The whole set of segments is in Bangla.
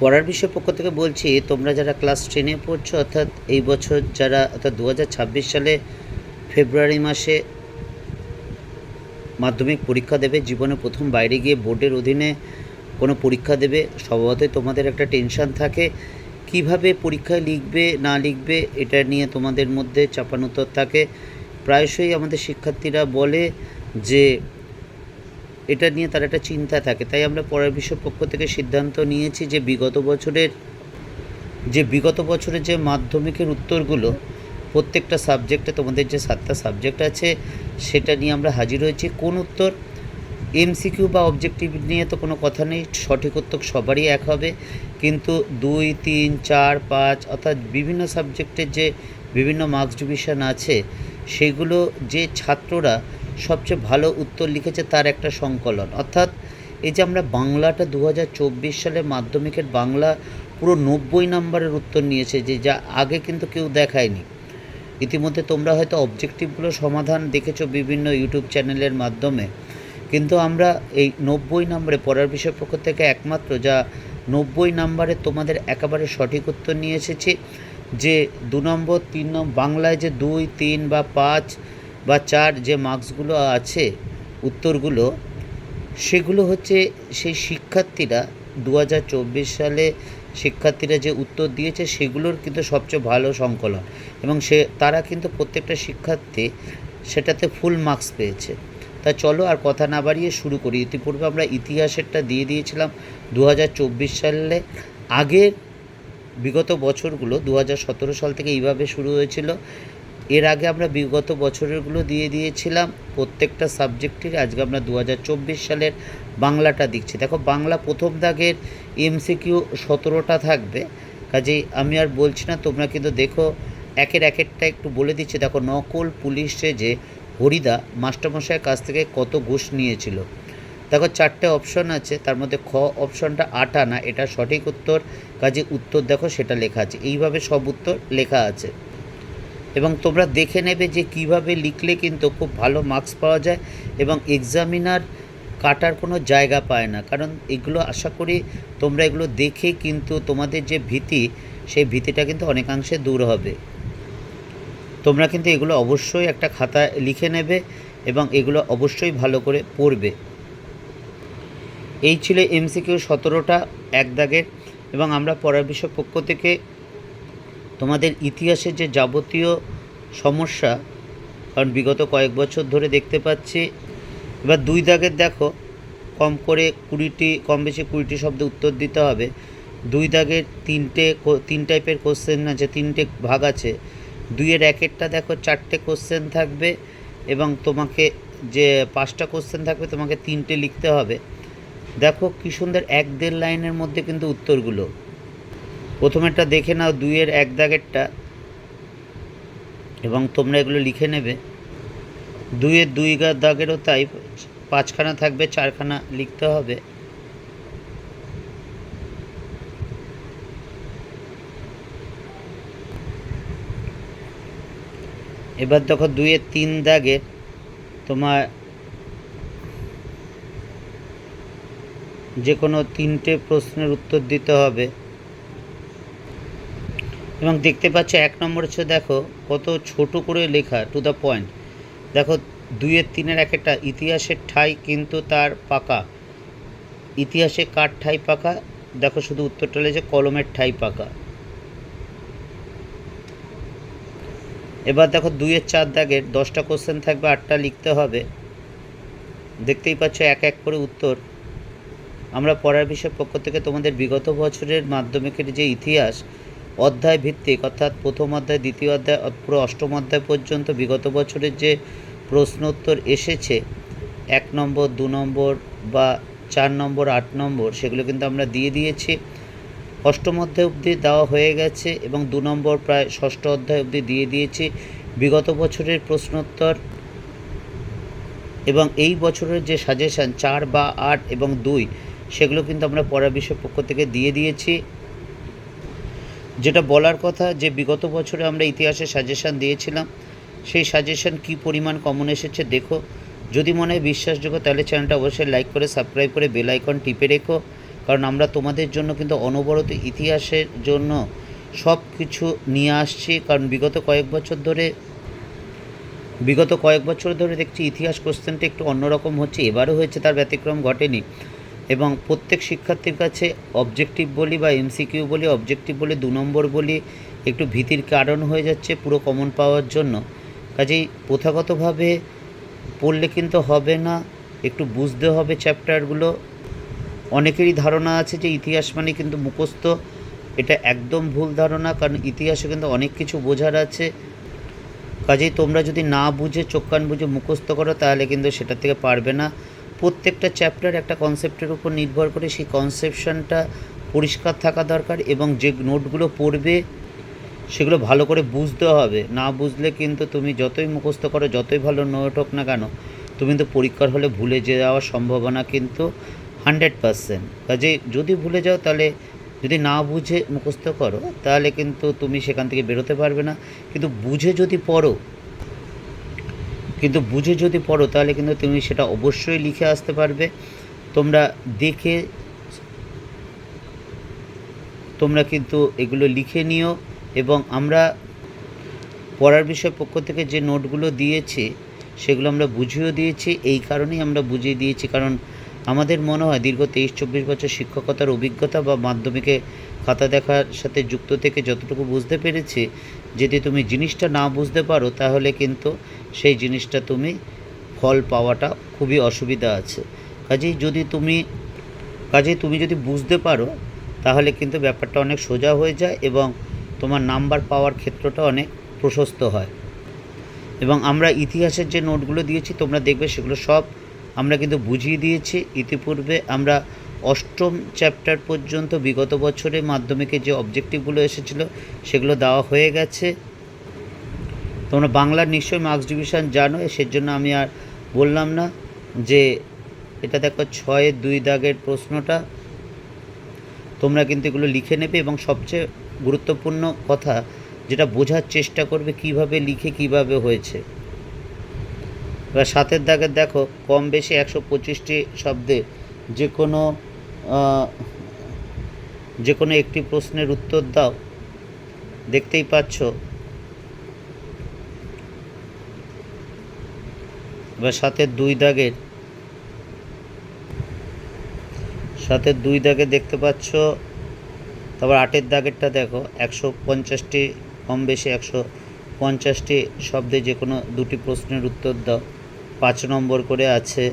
পড়ার বিষয় পক্ষ থেকে বলছি, তোমরা যারা ক্লাস টেনে পড়ছো, অর্থাৎ এই বছর যারা, অর্থাৎ দু হাজার ছাব্বিশ সালে ফেব্রুয়ারি মাসে মাধ্যমিক পরীক্ষা দেবে, জীবনে প্রথম বাইরে গিয়ে বোর্ডের অধীনে কোনো পরীক্ষা দেবে, স্বভাবতই তোমাদের একটা টেনশন থাকে। কীভাবে পরীক্ষায় লিখবে, না লিখবে, এটা নিয়ে তোমাদের মধ্যে চাপানুতর থাকে। প্রায়শই আমাদের শিক্ষার্থীরা বলে যে এটা নিয়ে তার একটা চিন্তা থাকে। তাই আমরা পড়ার বিষয় পক্ষ থেকে সিদ্ধান্ত নিয়েছি যে বিগত বছরের, যে বিগত বছরের যে মাধ্যমিকের উত্তরগুলো, প্রত্যেকটা সাবজেক্টে তোমাদের যে সাতটা সাবজেক্ট আছে, সেটা নিয়ে আমরা হাজির হয়েছি। কোন উত্তর? এমসিকিউ বা অবজেক্টিভ নিয়ে তো কোনো কথা নেই, সঠিক উত্তর সবারই এক হবে। কিন্তু দুই, তিন, চার, পাঁচ, অর্থাৎ বিভিন্ন সাবজেক্টের যে বিভিন্ন মার্কস ডিভিশন আছে, সেগুলো যে ছাত্ররা সবচেয়ে ভালো উত্তর লিখেছে তার একটা সংকলন। অর্থাৎ এই যে আমরা বাংলাটা দু হাজার চব্বিশ সালে মাধ্যমিকের বাংলা পুরো নব্বই নম্বরের উত্তর নিয়েছে, যে যা আগে কিন্তু কেউ দেখায়নি। ইতিমধ্যে তোমরা হয়তো অবজেক্টিভগুলো সমাধান দেখেছ বিভিন্ন ইউটিউব চ্যানেলের মাধ্যমে। কিন্তু আমরা এই নব্বই নম্বরে পড়ার বিষয় পক্ষ থেকে একমাত্র যা নব্বই নম্বরে তোমাদের একেবারে সঠিক উত্তর নিয়ে এসেছি, যে দু নম্বর, তিন নম্বর, বাংলায় যে দুই, তিন বা পাঁচ বা চার যে মার্কসগুলো আছে, উত্তরগুলো, সেগুলো হচ্ছে সেই শিক্ষার্থীরা দু হাজার চব্বিশ সালে শিক্ষার্থীরা যে উত্তর দিয়েছে, সেগুলোর কিন্তু সবচেয়ে ভালো সংকলন। এবং সে, তারা কিন্তু প্রত্যেকটা শিক্ষার্থী সেটাতে ফুল মার্কস পেয়েছে। তা চলো আর কথা না বাড়িয়ে শুরু করি। ইতিপূর্বে আমরা ইতিহাসেরটা দিয়ে দিয়েছিলাম দু হাজার চব্বিশ সালে। আগের বিগত বছরগুলো দু হাজার সতেরো সাল থেকে এইভাবে শুরু হয়েছিল। এর আগে আমরা বিগত বছরেরগুলো দিয়ে দিয়েছিলাম, প্রত্যেকটা সাবজেক্টের আজকে আমরা দু হাজার চব্বিশ সালের বাংলাটা দিচ্ছি। দেখো, বাংলা প্রথম দাগের এমসিকিউ সতেরোটা থাকবে, কাজেই আমি আর বলছি না, তোমরা কিন্তু দেখো, একের একেরটা একটু বলে দিচ্ছি। দেখো, নকল পুলিশে যে হরিদা মাস্টারমশাইয়ের কাছ থেকে কত ঘুষ নিয়েছিল। দেখো, চারটে অপশন আছে, তার মধ্যে খ অপশনটা আট আনা এটা সঠিক উত্তর কাজে উত্তর দেখো, সেটা লেখা আছে। এইভাবে সব উত্তর লেখা আছে। এবং তোমরা দেখে নেবে যে কীভাবে লিখলে কিন্তু খুব ভালো মার্কস পাওয়া যায় এবং এক্সামিনার কাটার কোনো জায়গা পায় না। কারণ এগুলো আশা করি তোমরা এগুলো দেখে কিন্তু তোমাদের যে ভীতি, সেই ভীতিটা কিন্তু অনেকাংশে দূর হবে। তোমরা কিন্তু এগুলো অবশ্যই একটা খাতায় লিখে নেবে এবং এগুলো অবশ্যই ভালো করে পড়বে। এই ছিল এমসিকিউ সতেরোটা এক দাগের এবং আমরা পড়ার বিষয় পক্ষ থেকে তোমাদের ইতিহাসের যে যাবতীয় সমস্যা, কারণ বিগত কয়েক বছর ধরে দেখতে পাচ্ছি, এবার দুই দাগের দেখো, কম করে কুড়িটি, কম বেশি কুড়িটি শব্দ উত্তর দিতে হবে। দুই দাগের তিনটে তিন টাইপের কোশ্চেন আছে, তিনটে ভাগ আছে। দুইয়ের একেরটা দেখো, চারটে কোশ্চেন থাকবে এবং তোমাকে যে পাঁচটা কোশ্চেন থাকবে, তোমাকে তিনটে লিখতে হবে। দেখো কী সুন্দর এক দেড় লাইনের মধ্যে কিন্তু উত্তরগুলো। প্রথমেরটা দেখে নাও, দুইয়ের এক দাগেরটা, এবং তোমরা এগুলো লিখে নেবে। দুইয়ের দুই দাগেরও তাই, পাঁচখানা থাকবে, চারখানা লিখতে হবে। এবার দেখো দুইয়ের তিন দাগে তোমার যে কোনো তিনটে প্রশ্নের উত্তর দিতে হবে। এবং দেখতে পাচ্ছ এক নম্বর হচ্ছে দেখো কত ছোট করে লেখা টু দ্য পয়েন্ট দেখো দুইয়ের তিনের এক একটা, ইতিহাসের ঠাই কিন্তু তার পাকা। ইতিহাসে কার ঠাই পাকা? দেখো শুধু উত্তরটা লেগেছে, কলমের ঠাই পাকা। এবার দেখো দুইয়ের চার দাগের দশটা কোশ্চেন থাকবে, আটটা লিখতে হবে। দেখতেই পাচ্ছ এক এক করে উত্তর। আমরা পড়ার বিষয় পক্ষ থেকে তোমাদের বিগত বছরের মাধ্যমিকের যে ইতিহাস অধ্যায় ভিত্তিক, অর্থাৎ প্রথম অধ্যায়, দ্বিতীয় অধ্যায় পুরো অষ্টম অধ্যায় পর্যন্ত বিগত বছরের যে প্রশ্ন উত্তর এসেছে, এক নম্বর, দু নম্বর বা চার নম্বর, আট নম্বর, সেগুলো কিন্তু আমরা দিয়ে দিয়েছি। অষ্টম অধ্যায় অবধি দেওয়া হয়ে গেছে এবং দু নম্বর প্রায় ষষ্ঠ অধ্যায় অবধি দিয়ে দিয়েছি। বিগত বছরের প্রশ্নোত্তর এবং এই বছরের যে সাজেশান চার বা আট এবং দুই, সেগুলো কিন্তু আমরা পড়া বিষয় পক্ষ থেকে দিয়ে দিয়েছি। যেটা বলার কথা যে বিগত বছরে আমরা ইতিহাসে সাজেশান দিয়েছিলাম, সেই সাজেশান কি পরিমাণ কমন এসেছে দেখো। যদি মনে হয় বিশ্বাসযোগ্য, তাহলে চ্যানেলটা অবশ্যই লাইক করে সাবস্ক্রাইব করে বেল আইকন টিপে রেখো। কারণ আমরা তোমাদের জন্য কিন্তু অনবরত ইতিহাসের জন্য সব কিছু নিয়ে আসছি। কারণ বিগত কয়েক বছর ধরে, বিগত কয়েক বছর ধরে দেখছি ইতিহাস কোশ্চেনটা একটু অন্যরকম হচ্ছে, এবারও হয়েছে, তার ব্যতিক্রম ঘটেনি। এবং প্রত্যেক শিক্ষার্থীর কাছে অবজেক্টিভ বলি বা এমসিকিউ বলি অবজেক্টিভ বলি, দু নম্বর বলি, একটু ভীতির কারণ হয়ে যাচ্ছে পুরো কমন পাওয়ার জন্য। কাজেই প্রথাগতভাবে পড়লে কিন্তু হবে না, একটু বুঝতে হবে চ্যাপ্টারগুলো অনেকেরই ধারণা আছে যে ইতিহাস মানে কিন্তু মুখস্থ। এটা একদম ভুল ধারণা, কারণ ইতিহাসে কিন্তু অনেক কিছু বোঝার আছে। কাজেই তোমরা যদি না বুঝে চোখ কান বুঝে মুখস্থ করো, তাহলে কিন্তু সেটা থেকে পারবে না। প্রত্যেকটা চ্যাপ্টার একটা কনসেপ্টের উপর নির্ভর করে সেই কনসেপশনটা পরিষ্কার থাকা দরকার এবং যে নোটগুলো পড়বে, সেগুলো ভালো করে বুঝতে হবে। না বুঝলে কিন্তু তুমি যতই মুখস্থ করো, যতই ভালো নোট হোক না কেন, তুমি কিন্তু পরীক্ষার হলে ভুলে যাওয়ার সম্ভাবনা কিন্তু হান্ড্রেড পারসেন্ট কাজে যদি ভুলে যাও তাহলে, যদি না বুঝে মুখস্থ করো, তাহলে কিন্তু তুমি সেখান থেকে বেরোতে পারবে না। কিন্তু বুঝে যদি পড়ো কিন্তু বুঝে যদি পড়ো, তাহলে কিন্তু তুমি সেটা অবশ্যই লিখে আসতে পারবে। তোমরা দেখে, তোমরা কিন্তু এগুলো লিখে নিও এবং আমরা পড়ার বিষয় পক্ষ থেকে যে নোটগুলো দিয়েছি, সেগুলো আমরা বুঝিয়েও দিয়েছি। এই কারণেই আমরা বুঝিয়ে দিয়েছি, কারণ আমাদের মনে হয় দীর্ঘ তেইশ চব্বিশ বছর শিক্ষকতার অভিজ্ঞতা বা মাধ্যমিকে খাতা দেখার সাথে যুক্ত থেকে যতটুকু বুঝতে পেরেছি, যদি তুমি জিনিসটা না বুঝতে পারো, তাহলে কিন্তু সেই জিনিসটা তুমি ফল পাওয়াটা খুবই অসুবিধা আছে। কাজেই যদি তুমি, কাজেই তুমি যদি বুঝতে পারো, তাহলে কিন্তু ব্যাপারটা অনেক সোজা হয়ে যায় এবং তোমার নাম্বার পাওয়ার ক্ষেত্রটা অনেক প্রশস্ত হয়। এবং আমরা ইতিহাসের যে নোটগুলো দিয়েছি, তোমরা দেখবে সেগুলো সব আমরা কিন্তু বুঝিয়ে দিয়েছি। ইতিপূর্বে আমরা অষ্টম চ্যাপ্টার পর্যন্ত বিগত বছরে মাধ্যমিকে যে অবজেক্টিভগুলো এসেছিল, সেগুলো দেওয়া হয়ে গেছে। তোমরা বাংলার নিশ্চয়ই মার্কস ডিভিশন জানো, সেজন্য আমি আর বললাম না যে এটা দেখো ছয়ের দুই দাগের প্রশ্নটা। তোমরা কিন্তু এগুলো লিখে নেবে এবং সবচেয়ে গুরুত্বপূর্ণ কথা যেটা বোঝার চেষ্টা করবে কীভাবে লিখে কীভাবে হয়েছে। এবার সাতের দাগের দেখো, কম বেশি একশো পঁচিশটি শব্দে যে কোনো যে কোনো একটি প্রশ্নের উত্তর দাও। দেখতেই পাচ্ছ? এবার সাতের দুই দাগের সাতের দুই দাগে দেখতে পাচ্ছ, তারপর আটের দাগেরটা দেখো, একশো পঞ্চাশটি, কম বেশি একশো পঞ্চাশটি শব্দে যে কোনো দুটি প্রশ্নের উত্তর দাও। পাঁচ নম্বর করে আছে,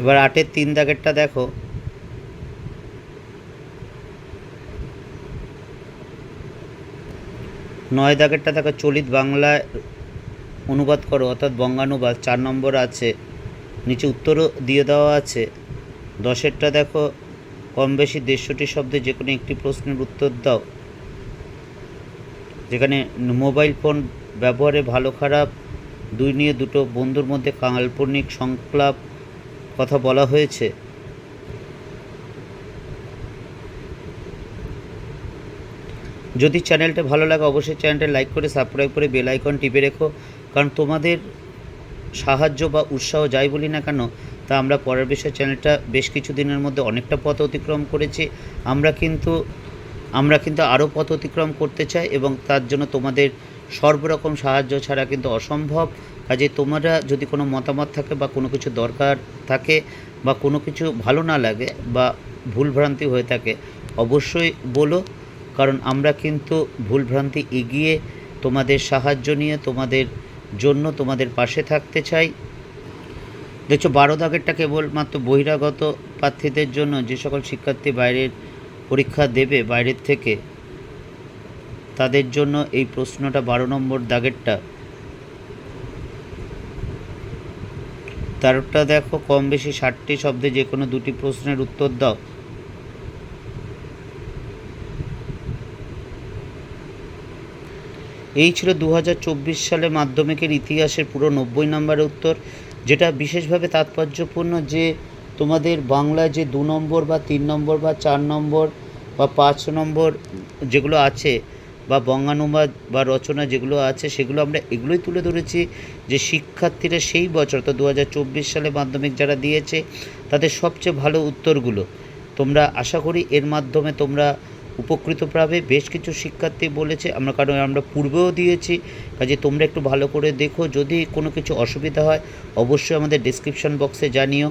এবার আটের তিন দাগেরটা দেখো। নয় দাগেরটা দেখো, চলিত বাংলায় অনুবাদ করো, অর্থাৎ বঙ্গানুবাদ। চার নম্বর আছে, নিচে উত্তরও দিয়ে দেওয়া আছে। দশেরটা দেখো কম বেশি দেড়শোটি শব্দে যে কোনো একটি প্রশ্নের উত্তর দাও। যেখানে মোবাইল ফোন ব্যবহারে ভালো, খারাপ, দুই নিয়ে দুটো বন্ধুর মধ্যে কাল্পনিক সংলাপ কথা বলা হয়েছে। যদি চ্যানেলটা ভালো লাগে, অবশ্যই চ্যানেলটা লাইক করে সাবস্ক্রাইব করে বেল আইকন টিপে রেখো। কারণ তোমাদের সাহায্য বা উৎসাহ যাই বলি না কেন, তা আমরা পরের বিষয় চ্যানেলটা বেশ কিছু দিনের মধ্যে অনেকটা পথ অতিক্রম করেছি। আমরা কিন্তু আমরা কিন্তু আরও পথ অতিক্রম করতে চাই এবং তার জন্য তোমাদের সর্বরকম সাহায্য ছাড়া কিন্তু অসম্ভব। কাজে তোমরা যদি কোনো মতামত থাকে বা কোনো কিছু দরকার থাকে বা কোনো কিছু ভালো না লাগে বা ভুলভ্রান্তি হয়ে থাকে, অবশ্যই বলো। কারণ আমরা কিন্তু ভুলভ্রান্তি এগিয়ে তোমাদের সাহায্য নিয়ে, তোমাদের জন্য তোমাদের পাশে থাকতে চাই। দেখছ, বারো দাগেরটা কেবলমাত্র বহিরাগত প্রার্থীদের জন্য যে সকল শিক্ষার্থী বাইরের পরীক্ষা দেবে বাইরের থেকে, তাদের জন্য এই প্রশ্নটা বারো নম্বর দাগেরটা। তেরোটা দেখো কম বেশি ষাটটি শব্দে যে কোনো দুটি প্রশ্নের উত্তর দাও। এই ছিল দু হাজার চব্বিশ সালে মাধ্যমিকের ইতিহাসের পুরো নব্বই নম্বরের উত্তর, যেটা বিশেষভাবে তাৎপর্যপূর্ণ যে তোমাদের বাংলায় যে দু নম্বর বা তিন নম্বর বা চার নম্বর বা পাঁচ নম্বর যেগুলো আছে বা বঙ্গানুবাদ বা রচনা যেগুলো আছে, সেগুলো আমরা এগুলোই তুলে ধরেছি যে শিক্ষার্থীরা সেই বছর তো দু হাজার চব্বিশ সালে মাধ্যমিক যারা দিয়েছে, তাদের সবচেয়ে ভালো উত্তরগুলো তোমরা আশা করি এর মাধ্যমে তোমরা উপকৃত পাবে। বেশ কিছু শিক্ষার্থী বলেছে, আমরা কারণ আমরা পূর্বেও দিয়েছি, কাজে তোমরা একটু ভালো করে দেখো। যদি কোনো কিছু অসুবিধা হয়, অবশ্যই আমাদের ডিসক্রিপশন বক্সে জানিও।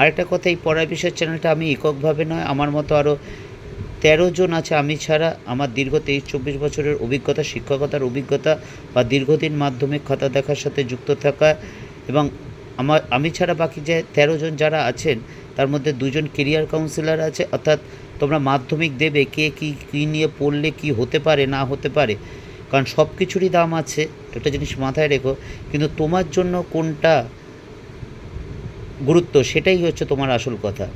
আরেকটা কথা, এই পড়ায় বিষয়ের চ্যানেলটা আমি এককভাবে নয়, আমার মতো আরও তেরো জন আছে। আমি ছাড়া আমার দীর্ঘ তেইশ চব্বিশ বছরের অভিজ্ঞতা, শিক্ষকতার অভিজ্ঞতা বা দীর্ঘদিন মাধ্যমিক খাতা দেখার সাথে যুক্ত থাকা এবং আমার, আমি ছাড়া বাকি যে তেরো জন যারা আছেন, তার মধ্যে দুজন কেরিয়ার কাউন্সিলর আছে, অর্থাৎ তোমরা মাধ্যমিক দেবে, কে কী কী নিয়ে পড়লে কি হতে পারে, না হতে পারে, কারণ সব কিছুরই দাম আছে, একটা জিনিস মাথায় রেখো, কিন্তু তোমার জন্য কোনটা গুরুত্ব, সেটাই হচ্ছে তোমার আসল কথা।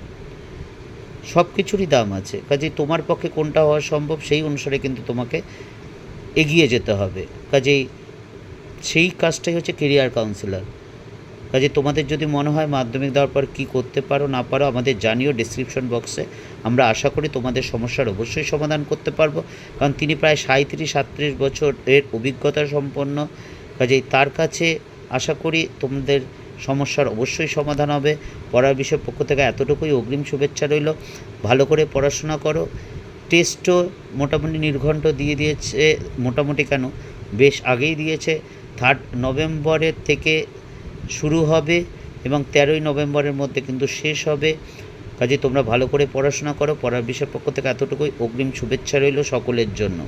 সব কিছুরই দাম আছে, কাজেই তোমার পক্ষে কোনটা হওয়া সম্ভব, সেই অনুসারে কিন্তু তোমাকে এগিয়ে যেতে হবে। কাজেই সেই কাজটাই হচ্ছে কেরিয়ার কাউন্সিলর কাজে তোমাদের যদি মনে হয় মাধ্যমিক দেওয়ার পর কী করতে পারো না পারো, আমাদের জানিও ডিসক্রিপশন বক্সে আমরা আশা করি তোমাদের সমস্যার অবশ্যই সমাধান করতে পারব। কারণ তিনি প্রায় সাঁত্রিশ সাতত্রিশ বছর এর অভিজ্ঞতা সম্পন্ন। কাজেই তার কাছে আশা করি তোমাদের সমস্যার অবশ্যই সমাধান হবে। পড়ার বিষয়ের পক্ষ থেকে এতটুকুই অগ্রিম শুভেচ্ছা রইল। ভালো করে পড়াশোনা করো। টেস্টও মোটামুটি নির্ঘণ্ট দিয়ে দিয়েছে, মোটামুটি কেন? বেশ আগেই দিয়েছে। থার্ড নভেম্বরের থেকে শুরু হবে এবং তেরোই নভেম্বরের মধ্যে কিন্তু শেষ হবে। কাজে তোমরা ভালো করে পড়াশোনা করো, পড়ার বিষয়ের পক্ষ থেকে এতটুকুই। অগ্রিম শুভেচ্ছা রইল সকলের জন্য।